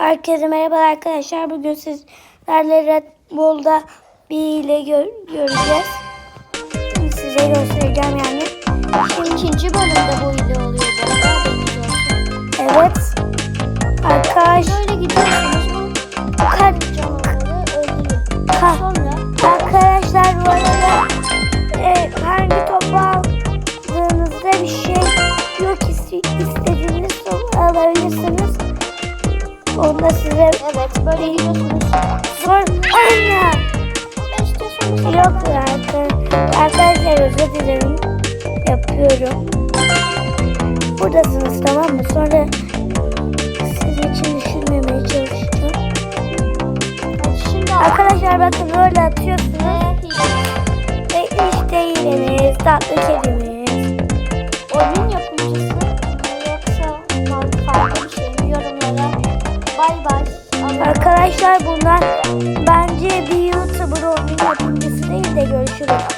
Herkese merhaba arkadaşlar. Bugün sizlerle Red Bull'da bir hile gör göreceğiz. Size göstereceğim yani. Şimdi ikinci bölümde bu hile oluyor bu arada. Evet. Arkadaş, Böyle gidiyorsunuz bu ka- canavarı öldürüyor. ka- Sonra Onu da size evet böyle gidiyorsunuz. sor. Anne. Yok arkadaşlar. Arkadaşlar özür dilerim. Yapıyorum. Buradasınız tamam mı? Sonra sizin için düşünmemeye çalışacağım. Şimdi Arkadaşlar bakın böyle atıyorsunuz. Ve işte hileniz, tatlı kedimiz. Arkadaşlar bunlar bence bir YouTuber oyun yapımcısı değil de görüşürüz.